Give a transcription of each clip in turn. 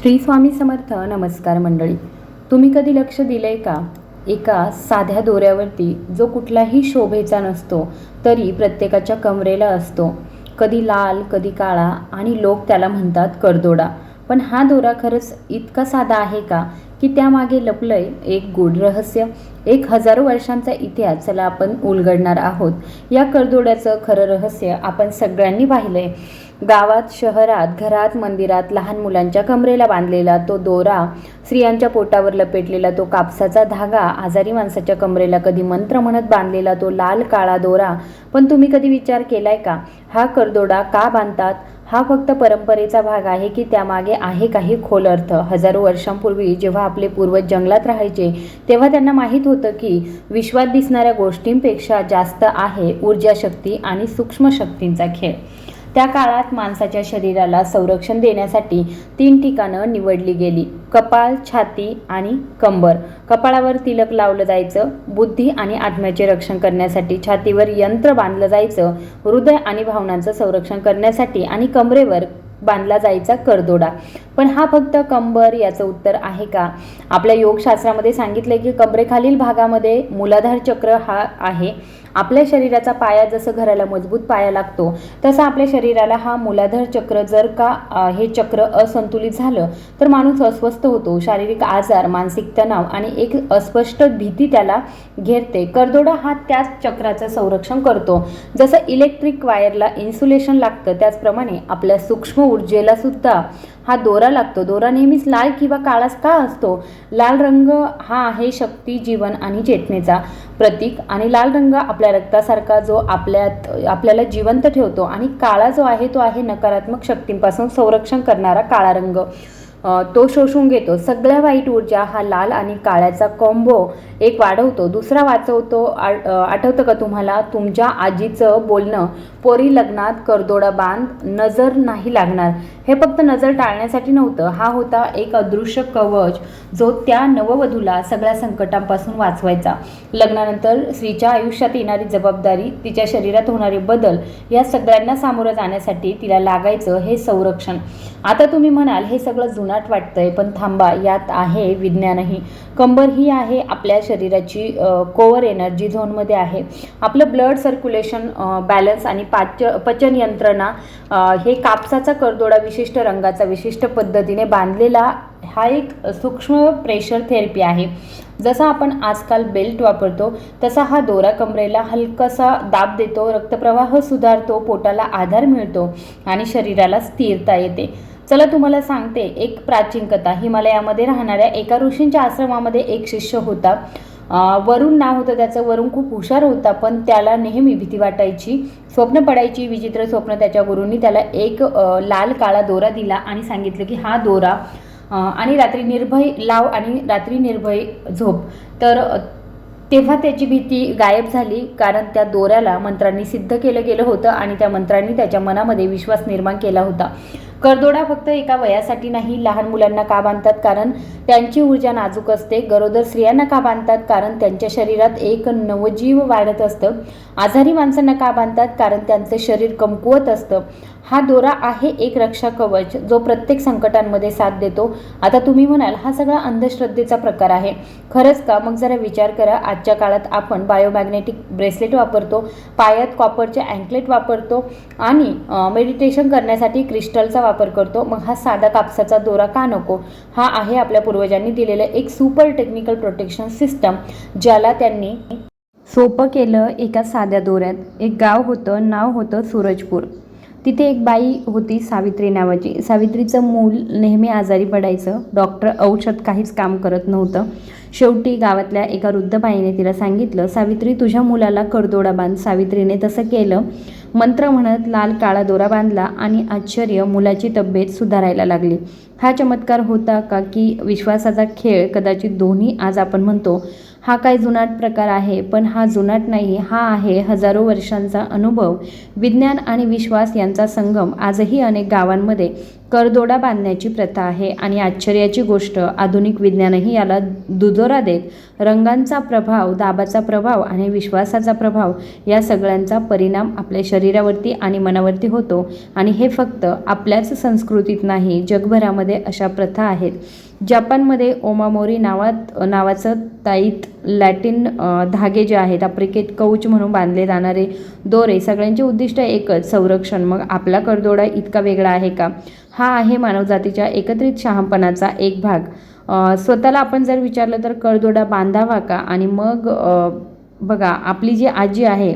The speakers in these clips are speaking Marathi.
श्री स्वामी समर्थ नमस्कार मंडळी. तुम्ही कधी लक्ष दिलंय का? एका साध्या दोऱ्यावरती जो कुठलाही शोभेचा नसतो तरी प्रत्येकाच्या कमरेला असतो. कधी लाल कधी काळा आणि लोक त्याला म्हणतात करदोडा. पण हा दोरा खरंच इतका साधा आहे का? की त्यामागे लपलंय एक गूढ रहस्य. एक हजारो वर्षांचा इतिहास चला आपण उलगडणार आहोत. या करदोड्याचं खरं रहस्य आपण सगळ्यांनी पाहिलंय. गावात शहरात घरात मंदिरात लहान मुलांच्या कमरेला बांधलेला तो दोरा स्त्रियांच्या पोटावर लपेटलेला तो कापसाचा धागा आजारी माणसाच्या कमरेला कधी मंत्र म्हणत बांधलेला तो लाल काळा दोरा. पण तुम्ही कधी विचार केलाय का? हा करदोडा का बांधतात? हा फक्त परंपरेचा भाग आहे की त्यामागे आहे काही खोल अर्थ. हजारो वर्षांपूर्वी जेव्हा आपले पूर्वज जंगलात राहायचे तेव्हा त्यांना माहीत होतं की विश्वात दिसणाऱ्या गोष्टींपेक्षा जास्त आहे ऊर्जा शक्ती आणि सूक्ष्म शक्तींचा खेळ. त्या काळात माणसाच्या शरीराला संरक्षण देण्यासाठी तीन ठिकाणं निवडली गेली. कपाळ छाती आणि कंबर. कपाळावर तिलक लावलं जायचं. बुद्धी आणि आत्म्याचे रक्षण करण्यासाठी छातीवर यंत्र बांधलं जायचं. हृदय आणि भावनांचं संरक्षण करण्यासाठी आणि कमरेवर बांधला जायचा करदोडा. पण हा फक्त कंबर याचं उत्तर आहे का? आपल्या योगशास्त्रामध्ये सांगितलं की कंबरेखालील भागामध्ये मूलाधार चक्र हा आहे. आपल्या शरीराचा पाया जसं घराला मजबूत पाया लागतो तसं आपल्या शरीराला हा मूलाधार चक्र जर का हे चक्र असंतुलित झालं तर माणूस अस्वस्थ होतो. शारीरिक आजार मानसिक तणाव आणि एक अस्पष्ट भीती त्याला घेरते. करदोडा हा त्याच चक्राचं संरक्षण करतो. जसं इलेक्ट्रिक वायरला इन्सुलेशन लागतं त्याचप्रमाणे आपल्या सूक्ष्म ऊर्जेला सुद्धा हा दोरा लागतो. दोरा नेहमीच लाल किंवा काळाच का असतो? लाल रंग हा आहे शक्ती जीवन आणि चेतनेचा प्रतीक आणि लाल रंग आपल्या रक्तासारखा जो आपल्यात आपल्याला जिवंत ठेवतो आणि काळा जो आहे तो आहे नकारात्मक शक्तींपासून संरक्षण करणारा काळा रंग. तो शोषून घेतो. सगळ्या वाईट ऊर्जा हा लाल आणि काळ्याचा कॉम्बो एक वाढवतो. दुसरा वाचवतो आठवतं का तुम्हाला? तुमच्या आजीचं बोलणं पोरी लग्नात करदोडा बांध नजर नाही लागणार. हे फक्त नजर टाळण्यासाठी नव्हतं. हा होता एक अदृश्य कवच जो त्या नववधूला सगळ्या संकटांपासून वाचवायचा. लग्नानंतर स्त्रीच्या आयुष्यात येणारी जबाबदारी तिच्या शरीरात होणारे बदल या सगळ्यांना सामोरं जाण्यासाठी तिला लागायचं हे संरक्षण. आता तुम्ही म्हणाल हे सगळं जुनाट वाटतंय पण थांबा यात आहे विज्ञानही. कंबर ही आहे आपल्या शरीराची कोवर एनर्जी झोनमध्ये आहे. आपलं ब्लड सर्क्युलेशन बॅलन्स आणि पाच पचन यंत्रणा हे कापसाचा करदोडा विशिष्ट रंगाचा विशिष्ट पद्धतीने बांधलेला हा एक सूक्ष्म प्रेशर थेरपी आहे. जसा आपण आजकाल बेल्ट वापरतो तसा हा दोरा कमरेला हलकासा दाब देतो रक्तप्रवाह सुधारतो पोटाला आधार मिळतो आणि शरीराला स्थिरता येते. चला तुम्हाला सांगते एक प्राचीन कथा. हिमालयामध्ये राहणाऱ्या एका ऋषींच्या आश्रमामध्ये एक शिष्य होता. वरुण नाव होतं त्याचं वरुण खूप हुशार होता पण त्याला नेहमी भीती वाटायची. स्वप्न पडायची विचित्र स्वप्न त्याच्या गुरूंनी त्याला एक लाल काळा दोरा दिला आणि सांगितलं की हा दोरा आणि रात्री निर्भय लाव आणि रात्री निर्भय झोप. तर तेव्हा त्याची भीती गायब झाली कारण त्या दोऱ्याला मंत्रांनी सिद्ध केलं गेलं होतं आणि त्या मंत्रांनी त्याच्या मनामध्ये विश्वास निर्माण केला होता. करदोडा फक्त एका वयासाठी नाही लहान मुलांना का बांधतात? कारण त्यांची ऊर्जा नाजूक असते. गरोदर स्त्रियांना का बांधतात? कारण त्यांच्या शरीरात एक नवजीव वाढत असतं. आजारी माणसांना का बांधतात? कारण त्यांचं शरीर कमकुवत असतं. हा दोरा आहे एक रक्षा कवच जो प्रत्येक संकटांमध्ये साथ देतो. आता तुम्ही म्हणाल हा सगळा अंधश्रद्धेचा प्रकार आहे. खरंच का? मग जरा विचार करा. आजच्या काळात आपण बायोमॅग्नेटिक ब्रेसलेट वापरतो पायात कॉपरचे अँकलेट वापरतो आणि मेडिटेशन करण्यासाठी क्रिस्टलचा वापर करतो मग हा साधा कापसाचा दोरा का नको? हा आहे आपल्या पूर्वजांनी दिलेलं एक सुपर टेक्निकल प्रोटेक्शन सिस्टम ज्याला त्यांनी सोपं केलं एका साध्या दोऱ्यात. एक गाव होतं नाव होतं सूरजपूर. तिथे एक बाई होती सावित्री नावाची. सावित्रीचं मूल नेहमी आजारी पडायचं. डॉक्टर औषध काहीच काम करत नव्हतं. शेवटी गावातल्या एका वृद्ध बाईने तिला सांगितलं सावित्री तुझ्या मुलाला करदोडा बांध. सावित्रीने तसं केलं. मंत्र म्हणत लाल काळा दोरा बांधला आणि आश्चर्य मुलाची तब्येत सुधारायला लागली. हा चमत्कार होता का की विश्वासाचा खेळ कदाचित दोन्ही आज आपण म्हणतो. हा काय जुनाट प्रकार आहे? पण हा जुनाट नाही हा आहे हजारो वर्षांचा अनुभव. विज्ञान आणि विश्वास यांचा संगम आजही अनेक गावांमध्ये करदोडा बांधण्याची प्रथा आहे आणि आश्चर्याची गोष्ट आधुनिक विज्ञानही याला दुजोरा देत रंगांचा प्रभाव दाबाचा प्रभाव आणि विश्वासाचा प्रभाव या सगळ्यांचा परिणाम आपल्या शरीरावरती आणि मनावरती होतो. आणि हे फक्त आपल्याच संस्कृतीत नाही जगभरामध्ये अशा प्रथा आहेत. जपानमध्ये ओमामोरी नावात नावाचं ताईत लॅटिन धागे जे आहेत आफ्रिकेत कौच म्हणून बांधले जाणारे दोरे सगळ्यांचे उद्दिष्ट एकच संरक्षण. मग आपला करदोडा इतका वेगळा आहे का? हा आहे मानवजातीच्या एकत्रित शहापणाचा एक भाग. स्वतःला आपण जर विचारलं तर करदोडा बांधावा का? आणि मग बघा आपली जी आजी आहे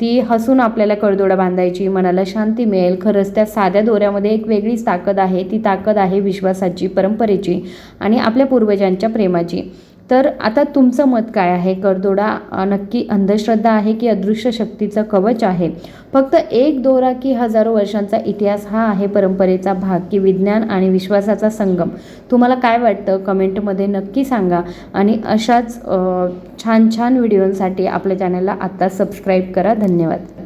ती हसून आपल्याला करदोडा बांधायची मनाला शांती मिळेल. खरंच त्या साध्या दोऱ्यामध्ये एक वेगळीच ताकद आहे. ती ताकद आहे विश्वासाची परंपरेची आणि आपल्या पूर्वजांच्या प्रेमाची. तर आता तुमचं मत काय आहे? करदोडा नक्की अंधश्रद्धा आहे की अदृश्य शक्तीचं कवच आहे? फक्त एक दोरा की हजारो वर्षांचा इतिहास हा आहे परंपरेचा भाग की विज्ञान आणि विश्वासाचा संगम. तुम्हाला काय वाटतं? कमेंटमध्ये नक्की सांगा. आणि अशाच छान छान व्हिडिओंसाठी आपल्या चॅनलला आत्ता सबस्क्राईब करा. धन्यवाद.